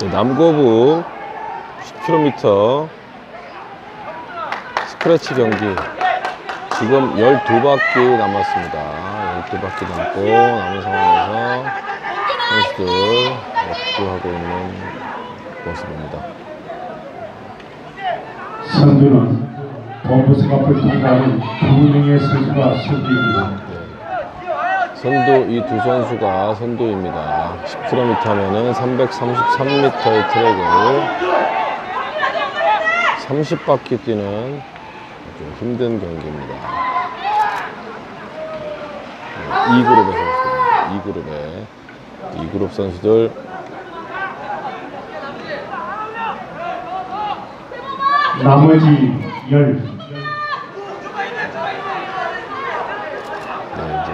네, 남고부 10km 스크래치 경기 지금 12바퀴 남았습니다. 12바퀴 남고 남은 상황에서 선수들 역주하고 있는 모습입니다. 선두는 동부생 앞을 통과하는 두 명의 선수가 선두입니다. 선두 이두 선수가 선두입니다. 10km면은 333m의 트랙을 30바퀴 뛰는 좀 힘든 경기입니다. 네, 이 그룹의 선수들, 이 그룹의 이 그룹 선수들 나머지 10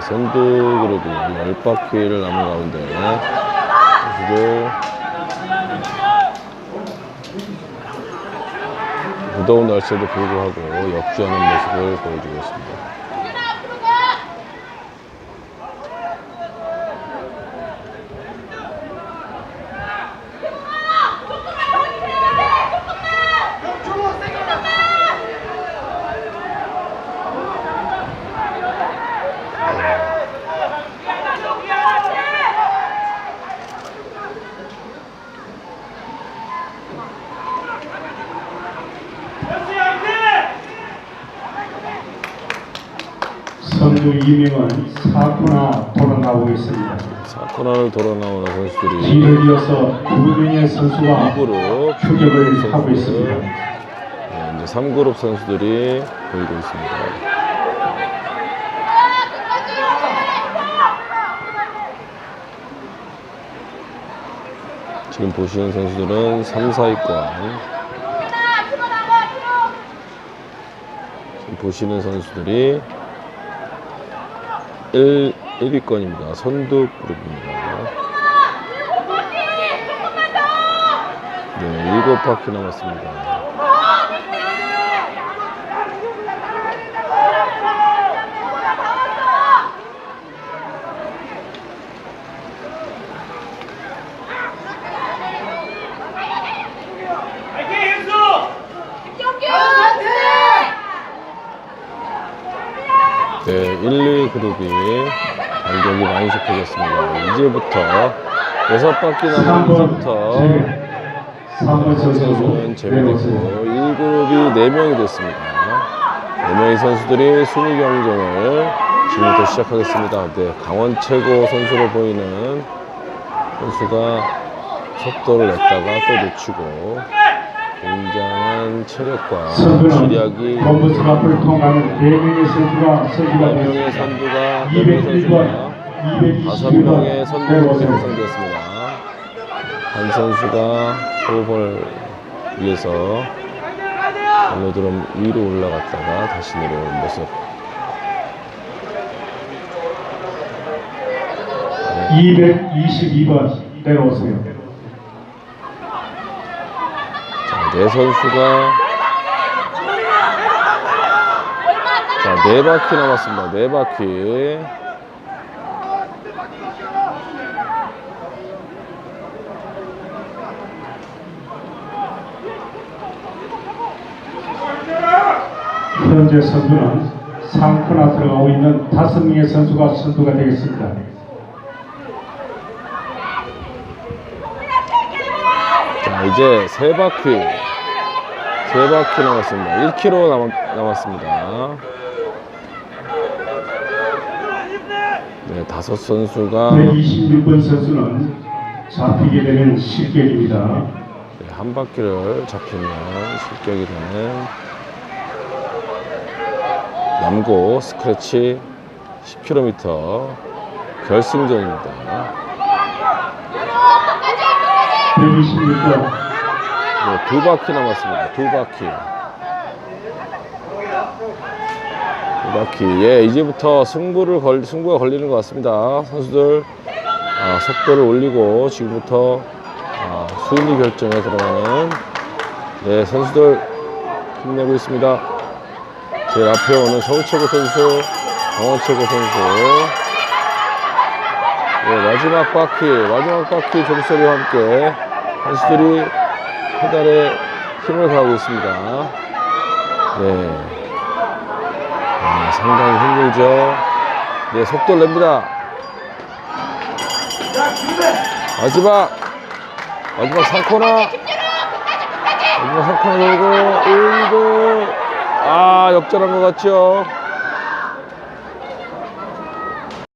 샌드그룹이 열 바퀴를 남은 가운데 그리고 무더운 날씨에도 불구하고 역주하는 모습을 보여주고 있습니다. 선두 2명은 4코나 돌아가고 있습니다. 사코나를 돌아 나오는 선수들이 뒤를 이어서 두 명의 선수가 2그룹 추격을 하고 있습니다. 네, 이제 3그룹 선수들이 보이고 있습니다. 지금 보시는 선수들은 3, 4위권 지금 보시는 선수들이 1, 1위권입니다. 선두 그룹입니다. 네, 7바퀴 남았습니다. 네, 1, 2 그룹이 간격이 많이 좁혀졌습니다. 이제부터 6바퀴 남은 3번 이제부터 제외 3번 선수는 선수 제외됐고 1그룹이 4명이 됐습니다. 4명의 선수들이 순위 경쟁을 지금부터 시작하겠습니다. 네, 강원 최고 선수로 보이는 선수가 속도를 냈다가 또 놓치고 굉장한 체력과 기력이 동부생 앞을 통과하는 4명의 선수가 4명의 되었습니다. 선두가 4명의 선수가 201번, 5명의 선두로 내려오세요. 형성되었습니다. 한 선수가 호흡을 위해서 발로드럼 위로 올라갔다가 다시 내려오는 모습. 222번 내려오세요. 자, 네 선수가 자, 네 바퀴 남았습니다. 네 바퀴. 현재 선두는 3코나 들어가고 있는 5명의 선수가 선두가 되겠습니다. 이제 세 바퀴. 세 바퀴 남았습니다. 1km 남, 남았습니다. 네, 다섯 선수가 126번 선수는 잡히게 되면 실격입니다. 네, 한 바퀴를 잡히면 실격이 되는 남고 스크래치 10km 결승전입니다. 126번 네, 두 바퀴 남았습니다. 두 바퀴. 두 바퀴. 예, 이제부터 승부를 걸, 승부가 걸리는 것 같습니다. 선수들 아, 속도를 올리고 지금부터 아, 순위 결정에 들어가는 네, 선수들 힘내고 있습니다. 제일 앞에 오는 서울최고 선수, 강원최고 선수. 네, 마지막 바퀴, 마지막 바퀴 종소리와 함께 선수들이 페달에 힘을 가하고 있습니다. 네. 아, 상당히 힘들죠. 네, 속도를 냅니다. 마지막, 마지막 3코너. 마지막 3코너 돌고, 1구. 아, 역전한 것 같죠?